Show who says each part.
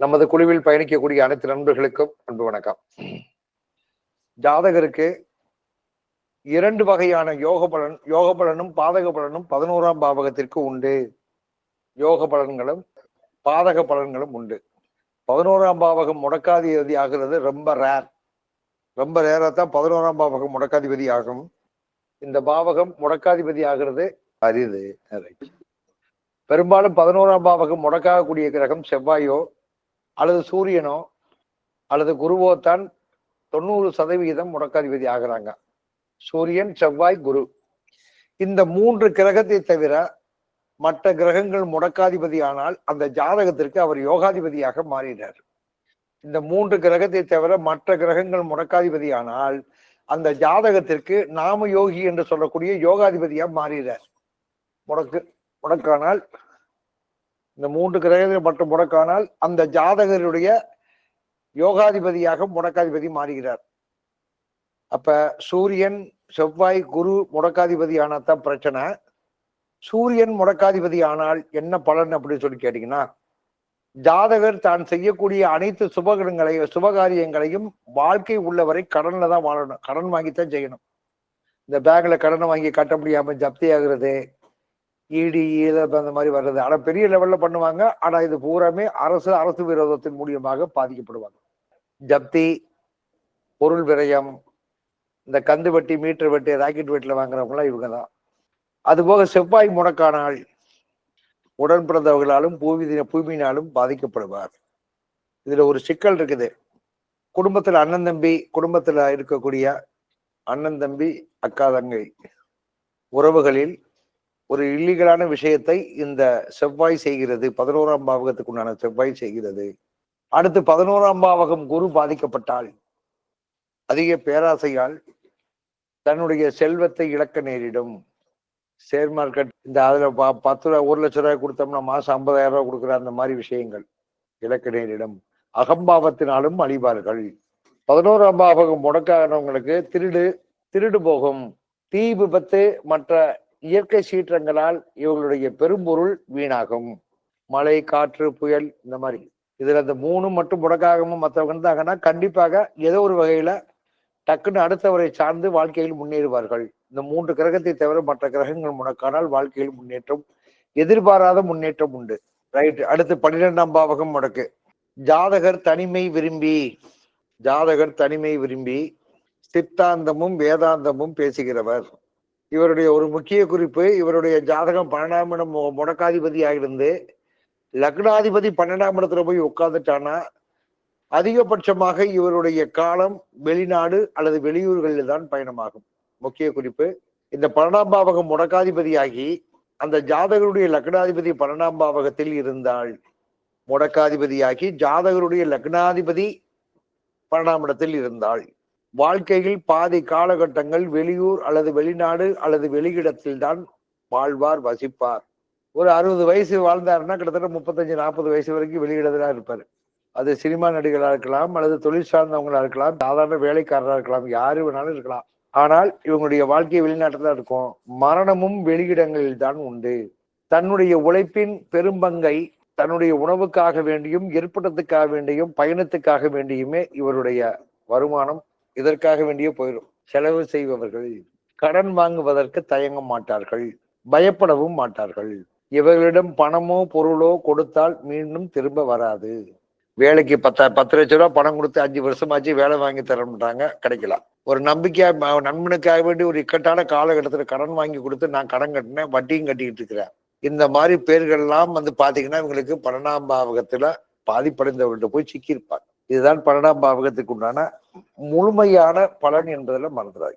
Speaker 1: நமது குழுவில் பயணிக்கக்கூடிய அனைத்து நண்பர்களுக்கும் அன்பு வணக்கம். ஜாதகருக்கு இரண்டு வகையான யோக பலன் யோக பலனும் பாதக பலனும் பதினோராம் பாவகத்திற்கு உண்டு. யோக பலன்களும் பாதக பலன்களும் உண்டு. பதினோராம் பாவகம் முடக்காதிபதி ஆகிறது ரொம்ப ரேர் ரொம்ப ரேரா தான் பதினோராம் பாவகம் முடக்காதிபதி ஆகும். இந்த பாவகம் முடக்காதிபதி ஆகிறது அரிது. பெரும்பாலும் பதினோராம் பாவகம் முடக்காகக்கூடிய கிரகம் செவ்வாயோ அல்லது சூரியனோ அல்லது குருவோ தான் தொண்ணூறு சதவிகிதம் முடக்காதிபதி ஆகிறாங்க. சூரியன் செவ்வாய் குரு. இந்த மூன்று கிரகத்தை தவிர மற்ற கிரகங்கள் முடக்காதிபதி ஆனால் அந்த ஜாதகத்திற்கு அவர் யோகாதிபதியாக மாறினார் இந்த மூன்று கிரகத்தை தவிர மற்ற கிரகங்கள் முடக்காதிபதி ஆனால் அந்த ஜாதகத்திற்கு நாம யோகி என்று சொல்லக்கூடிய யோகாதிபதியா மாறினார் முடக்கு முடக்கானால் இந்த மூன்று கிரகங்கள் மட்டும் முடக்கானால் அந்த ஜாதகருடைய யோகாதிபதியாக முடக்காதிபதி மாறுகிறார். அப்ப சூரியன் செவ்வாய் குரு முடக்காதிபதி ஆனாதான் பிரச்சனை. சூரியன் முடக்காதிபதி ஆனால் என்ன பலன் அப்படின்னு சொல்லி கேட்டீங்கன்னா ஜாதகர் தான் செய்யக்கூடிய அனைத்து சுபகரங்களையும் சுபகாரியங்களையும் வாழ்க்கை உள்ளவரை கடன்ல தான் வாழணும். கடன் வாங்கித்தான் செய்யணும். இந்த பேங்க்ல கடனை வாங்கி கட்ட முடியாம ஜப்தி ஆகுறது இடி அந்த மாதிரி வர்றது. ஆனால் பெரிய லெவல்ல பண்ணுவாங்க. ஆனால் இது பூராமே அரசு அரசு விரோதத்தின் மூலியமாக பாதிக்கப்படுவாங்க. ஜப்தி பொருள் விரயம் இந்த கந்து வட்டி மீட்டர் வட்டி ராக்கெட் வெட்டில் வாங்குறவங்களாம் இவங்க தான் அதுபோக செவ்வாய் முடக்கானால் உடன் பிறந்தவர்களாலும் பூமி பூமியினாலும் பாதிக்கப்படுவார். இதில் ஒரு சிக்கல் இருக்குது. குடும்பத்தில் அண்ணன் தம்பி குடும்பத்தில் இருக்கக்கூடிய அண்ணன் தம்பி அக்கா தங்கை உறவுகளில் ஒரு இல்லீகலான விஷயத்தை இந்த செவ்வாய் செய்கிறது பதினோராம் பாவகத்துக்கு உண்டான செவ்வாய் செய்கிறது. அடுத்து பதினோராம் பாவகம் குரு பாதிக்கப்பட்டால் அதிக பேராசையால் தன்னுடைய செல்வத்தை இழக்க நேரிடும். ஷேர் மார்க்கெட் இந்த அதில் ப- பத்து ரூபா ஒரு லட்ச ரூபாய் கொடுத்தோம்னா மாசம் ஐம்பதாயிரம் ரூபா கொடுக்குற அந்த மாதிரி விஷயங்கள் இழக்க நேரிடும். அகம்பாவத்தினாலும் அழிவார்கள். பதினோராம் பாவகம் முடக்கானவங்களுக்கு திருடு திருடு போகும். தீ விபத்து மற்ற இயற்கை சீற்றங்களால் இவங்களுடைய பெரும்பொருள் வீணாகும். மழை காற்று புயல் இந்த மாதிரி. இதுல அந்த மூணு மட்டும் முடக்காகவும் மற்றவங்க இருந்தாங்கன்னா கண்டிப்பாக ஏதோ ஒரு வகையில டக்குன்னு அடுத்தவரை சார்ந்து வாழ்க்கையில் முன்னேறுவார்கள். இந்த மூன்று கிரகத்தை தவிர மற்ற கிரகங்கள் முடக்கானால் வாழ்க்கையில் முன்னேற்றம் எதிர்பாராத முன்னேற்றம் உண்டு. ரைட். அடுத்து பன்னிரெண்டாம் பாவகம் முடக்கு. ஜாதகர் தனிமை விரும்பி ஜாதகர் தனிமை விரும்பி சித்தாந்தமும் வேதாந்தமும் பேசுகிறவர். இவருடைய ஒரு முக்கிய குறிப்பு இவருடைய ஜாதகம் பன்னெண்டாம் இடம் மு- முடக்காதிபதியாக இருந்து லக்னாதிபதி பன்னெண்டாம் இடத்துல போய் உட்கார்ந்துட்டானா அதிகபட்சமாக இவருடைய காலம் வெளிநாடு அல்லது வெளியூர்களில் தான் பயணமாகும். முக்கிய குறிப்பு இந்த பன்னெண்டாம் பாவகம் முடக்காதிபதியாகி அந்த ஜாதகருடைய லக்னாதிபதி பன்னெண்டாம் பாவகத்தில் இருந்தால் முடக்காதிபதியாகி ஜாதகருடைய லக்னாதிபதி பன்னெண்டாம் இடத்தில் இருந்தாள். வாழ்க்கையில் பாதி காலகட்டங்கள் வெளியூர் அல்லது வெளிநாடு அல்லது வெளியிடத்தில் தான் வாழ்வார் வசிப்பார். ஒரு அறுபது வயசு வாழ்ந்தாருன்னா கிட்டத்தட்ட முப்பத்தஞ்சு நாற்பது வயசு வரைக்கும் வெளியிடதான் இருப்பார். அது சினிமா நடிகராக இருக்கலாம் அல்லது தொழில் சார்ந்தவங்களா இருக்கலாம் சாதாரண வேலைக்காரராக இருக்கலாம் யாரு வேணாலும் இருக்கலாம். ஆனால் இவங்களுடைய வாழ்க்கை வெளிநாட்டில் தான் இருக்கும். மரணமும் வெளியிடங்களில் தான் உண்டு. தன்னுடைய உழைப்பின் பெரும்பங்கை தன்னுடைய உணவுக்காக வேண்டியும் இருப்பிடத்துக்காக வேண்டியும் பயணத்துக்காக வேண்டியுமே இவருடைய வருமானம் இதற்காக வேண்டியே போயிடும். செலவு செய்பவர்கள் கடன் வாங்குவதற்கு தயங்க மாட்டார்கள். பயப்படவும் மாட்டார்கள். இவர்களிடம் பணமோ பொருளோ கொடுத்தால் மீண்டும் திரும்ப வராது. வேலைக்கு பத்த பத்து லட்ச ரூபா பணம் கொடுத்து அஞ்சு வருஷமாச்சு வேலை வாங்கி தரமாட்டாங்க கிடைக்கலாம். ஒரு நம்பிக்கையா ம- நண்பனுக்காக வேண்டி ஒரு இக்கட்டான காலகட்டத்துல கடன் வாங்கி கொடுத்து நான் கடன் கட்டினேன் வட்டியும் கட்டிக்கிட்டு இருக்கிறேன். இந்த மாதிரி பேர்கள்லாம் வந்து பாத்தீங்கன்னா இவங்களுக்கு பன்னெண்டாம் பாவகத்துல பாதிப்படைந்தவர்கள்ட்ட போய் சிக்கியிருப்பாங்க. இதுதான் பன்னெண்டாம் பாவகத்துக்கு உண்டான முழுமையான பலன் என்பதில் மறந்துடாது